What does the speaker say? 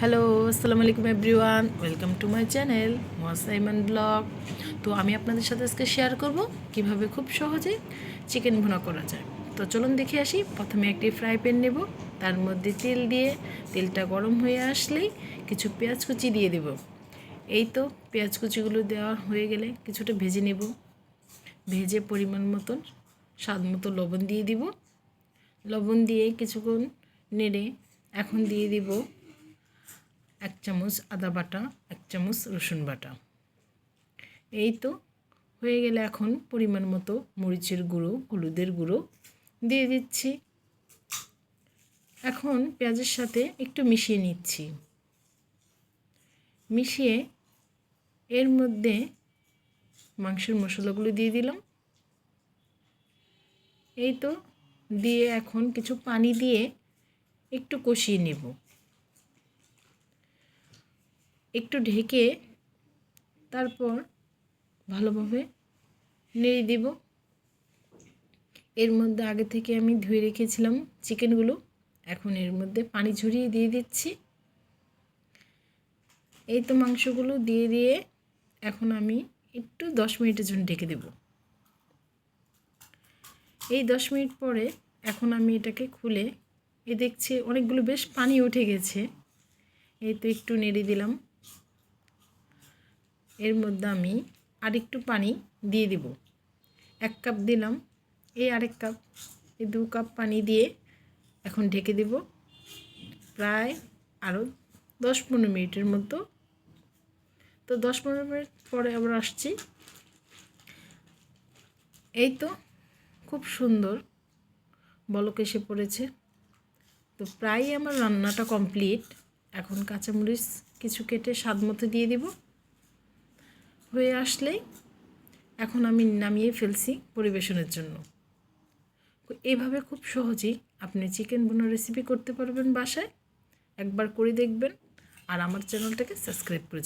Hello আসসালামু আলাইকুম everyone welcome to my channel Moasaiman vlog তো আমি আপনাদের সাথে আজকে শেয়ার করব কীভাবে খুব সহজে চিকেন ভুনা করা যায়। তো চলুন দেখে আসি, প্রথমে একটি ফ্রাই প্যান নেব, তার মধ্যে তেল দিয়ে তেলটা গরম হয়ে আসলেই কিছু পেঁয়াজ কুচি দিয়ে দেব। এই তো, পেঁয়াজ কুচিগুলো দেওয়া হয়ে গেলে কিছুটা ভেজে নেব। ভেজে পরিমাণ মতন, স্বাদ মতো লবণ দিয়ে দিব। লবণ দিয়ে কিছুক্ষণ নেড়ে এখন দিয়ে দিব এক চামচ আদা বাটা, এক চামচ রসুন বাটা। এই তো হয়ে গেলে এখন পরিমাণ মতো মরিচের গুঁড়ো, হলুদের গুঁড়ো দিয়ে দিচ্ছি। এখন পেঁয়াজের সাথে একটু মিশিয়ে নিচ্ছি। মিশিয়ে এর মধ্যে মাংসের মশলাগুলো দিয়ে দিলাম। এই তো দিয়ে এখন কিছু পানি দিয়ে একটু কষিয়ে নেব। একটু ঢেকে তারপর ভালোভাবে নেড়ে দিব। এর মধ্যে আগে থেকে আমি ধুয়ে রেখেছিলাম চিকেনগুলো। এখন এর মধ্যে পানি ঝরিয়ে দিয়ে দিচ্ছি। এই তো মাংসগুলো দিয়ে দিয়ে এখন আমি একটু দশ মিনিটের জন্য ঢেকে দেব। এই দশ মিনিট পরে এখন আমি এটাকে খুলে এ দেখছি অনেকগুলো বেশ পানি উঠে গেছে। এই তো একটু নেড়ে দিলাম। এর মধ্যে আমি আরেকটু পানি দিয়ে দিব। এক কাপ দিলাম। এই আরেক কাপ, এই দু কাপ পানি দিয়ে এখন ঢেকে দেব। প্রায় আরও দশ পনেরো মিনিটের মতো। তো দশ পনেরো মিনিট পরে আবার আসছি। এই তো খুব সুন্দর বলক এসে পড়েছে। তো প্রায় আমার রান্নাটা কমপ্লিট। এখন কাঁচামরিচ কিছু কেটে স্বাদ মতো দিয়ে দিব। হয়ে আসলে এখন আমি নামিয়ে ফেলছি পরিবেশনের জন্য। এইভাবে খুব সহজেই আপনি চিকেন বোনার রেসিপি করতে পারবেন বাসায়। একবার করে দেখবেন আর আমার চ্যানেলটাকে সাবস্ক্রাইব করে